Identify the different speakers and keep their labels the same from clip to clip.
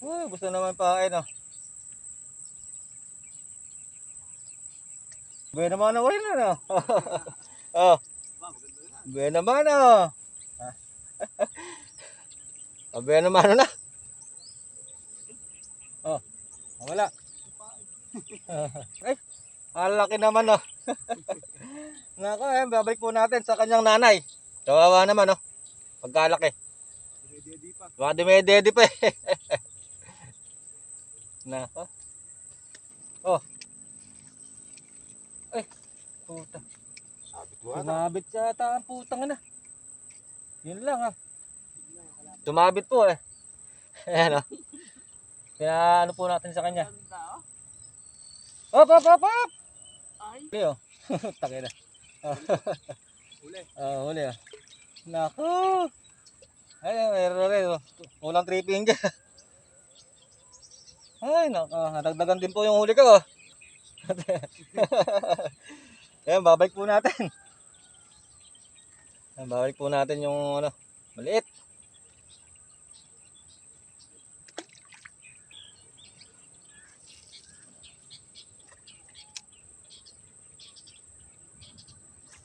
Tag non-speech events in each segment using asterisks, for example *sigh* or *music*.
Speaker 1: Uy, gusto naman pain oh. Buena naman ako rin ano. oh. Buena naman oh. *laughs* oh buena naman *laughs* na. Oh. Wala. *laughs* Ay, ang naman oh. Nako eh, babalik po natin sa kanyang nanay. Kawawa naman oh. Pagkalaki. Baka dumedede pa eh. Nako. Oh. Ay, puta. Tumabit siya ata ang putang na. Yun lang ah. Tumabit po eh. *laughs* Ayan oh. Kaya ano po natin sa kanya. Hop, hop, hop, hop!
Speaker 2: Ay.
Speaker 1: Huli oh. *laughs* Takina.
Speaker 2: Huli.
Speaker 1: Ah, huli ah. Naku. Ay, meron rin oh. Ulang three finger. *laughs* Ay, naku. Nadagdagan din po yung huli ko. *laughs* Ayan, babalik po natin. Ayan, babalik po natin yung ano, maliit.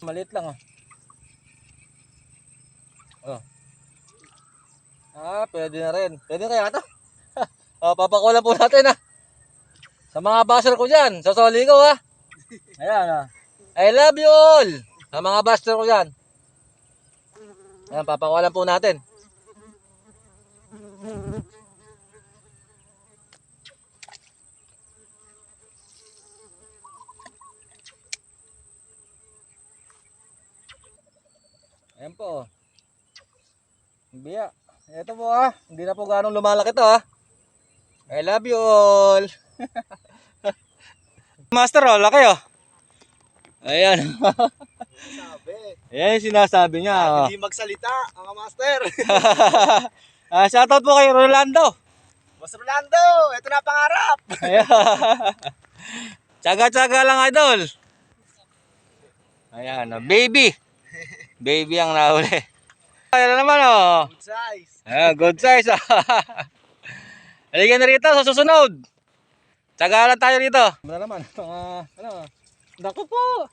Speaker 1: Maliit lang oh. Oh. Ah, pwede na rin. Pwede kaya ito? Oh, papakulan po natin ah. Sa mga basher ko dyan, sa soli ko ah. Ayan ah. I love you all. Sa mga basher ko dyan. Ayan, papakulan po natin. Ayan po. oh. Biya. Ito po ah. Hindi na po ganong lumalaki to ah. I love you all. *laughs* Master oh, laki oh. Ayan. Ayan yung sinasabi niya. Oh.
Speaker 2: Hindi magsalita, mga master. *laughs*
Speaker 1: ah, shoutout po kay Rolando.
Speaker 2: Mas Rolando, ito na pangarap. *laughs*
Speaker 1: Tsaga-tsaga lang idol. Ayan, oh, baby. Baby ang nahuli. Ayan na naman oh.
Speaker 2: Good size.
Speaker 1: Ah, good size ah. Halika na rito sa susunod. Tsaga lang tayo rito. Ano naman? Mga, ano? Naku po.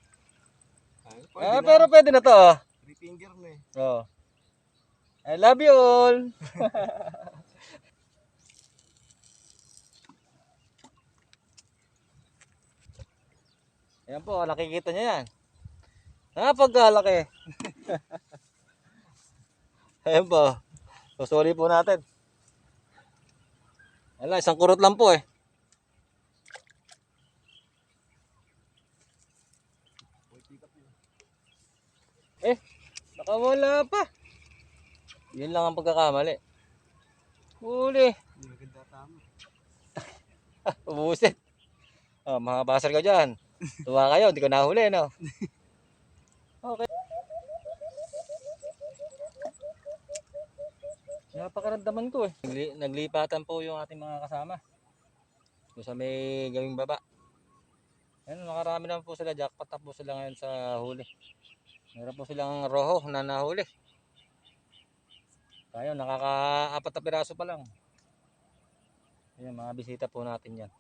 Speaker 1: Ah, pero pwede na to. oh.
Speaker 2: Three finger na eh.
Speaker 1: Oh. I love you all. *laughs* Ayan po, nakikita niya yan. Napagkalaki. *laughs* Ayan po. Susuli po natin. Wala, isang kurot lang po eh. Eh, nakawala pa. Yun lang ang pagkakamali. Huli. *laughs*
Speaker 2: Hindi maganda tama.
Speaker 1: Ubusit. Oh, mga basar ka dyan. Tuwa kayo, hindi ko nahuli, no? *laughs* Okay. Napakaramdaman ko eh. Nagli- naglipatan po yung ating mga kasama. Doon sa may gawing baba. Ayun, nakarami naman po sila. Jackpot na sila ngayon sa huli. Meron po silang roho na nahuli. Tayo, nakaka-apat na piraso pa lang. Ayan, mga bisita po natin yan.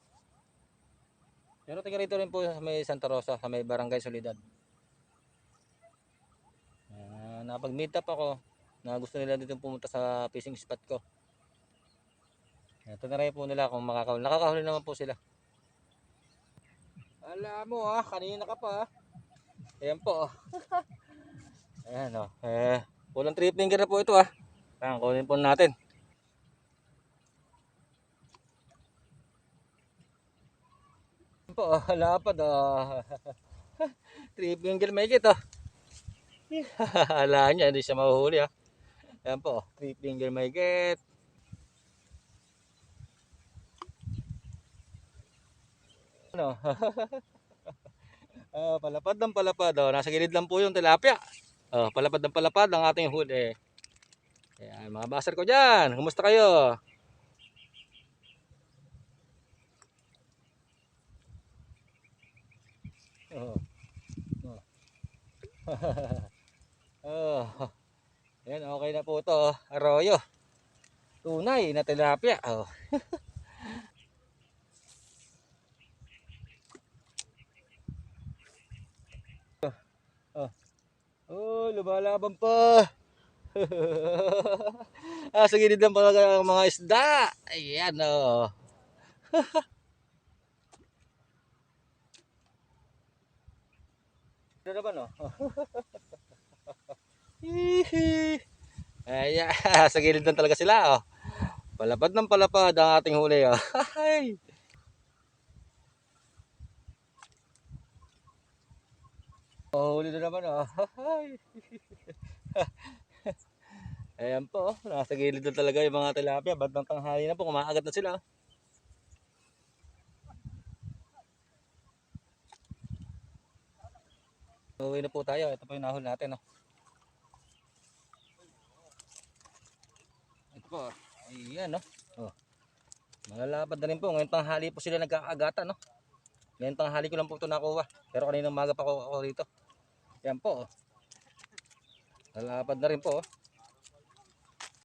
Speaker 1: Pero taga rin po sa may Santa Rosa, sa may Barangay Solidad. Ah, napag-meet up ako na gusto nila dito pumunta sa fishing spot ko. Ito na rin po nila kung makakahuli. Nakakahuli naman po sila. Alam mo ah, kanina ka pa ah. Ayan po oh. *laughs* Ayan oh. Eh, kulang three finger na po ito ah. Ayan, kunin po natin. Ayan po, oh, *laughs* lapad oh. three finger may oh. *laughs* Hala niya, hindi siya mahuhuli ah. Ayan po, oh, three finger may get. Ano? *laughs* Ah, palapad ng palapad. Oh. Nasa gilid lang po yung tilapia. Oh, palapad ng palapad ang ating huli. Ayan, mga basar ko dyan. Kumusta kayo? Oh. Oh. *laughs* oh. Ayan, okay na po to. Arroyo. Tunay na tilapia. Oh. *laughs* oh. Oh, lumalaban pa. *laughs* ah, sa gilid lang pala ang mga isda. Ayan, oh. Ito naman, oh. Ayan, *laughs* sa gilid lang talaga sila, oh. Palapad ng palapad ang ating huli, oh. *laughs* Ay. Oh, huli na naman, oh. Ay. *laughs* Ayan po, oh. nasa gilid na talaga yung mga tilapia. Bandang tanghali na po, kumakagat na sila. oh. Uwi na po tayo. Ito po yung nahul natin. Oh. Ito po. oh. Ayan. No? Oh. Malalapad na rin po. Ngayon tanghali po sila nagkakagatan. No? Ngayon tanghali ko lang po ito nakuha. Pero kanina umaga pa ako, ako dito. Yan po. Oh. Malalapad na rin po. Oh.